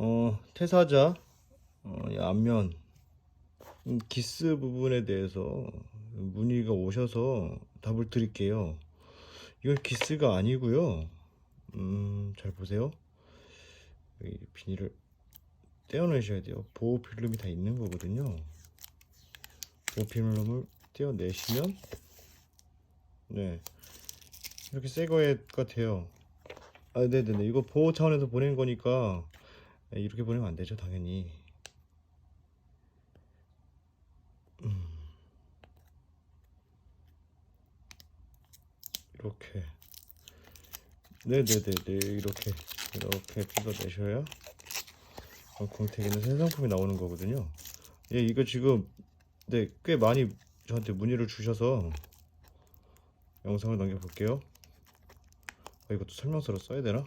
어, 퇴사자, 어, 음, 기스 부분에 대해서 문의가 오셔서 답을 드릴게요. 이건 기스가 아니고요. 음, 잘 보세요. 여기 비닐을 떼어내셔야 돼요. 보호 필름이 다 있는 거거든요. 보호 필름을 떼어내시면, 네. 이렇게 새 거에 같아요. 아, 네네네. 이거 보호 차원에서 보낸 거니까 네, 이렇게 보내면 안 되죠, 당연히. 음. 이렇게. 네네네네. 이렇게, 이렇게 뜯어내셔야 어, 공택에는 새 상품이 나오는 거거든요. 예, 이거 지금, 네, 꽤 많이 저한테 문의를 주셔서 영상을 남겨볼게요. 아, 이것도 설명서로 써야 되나?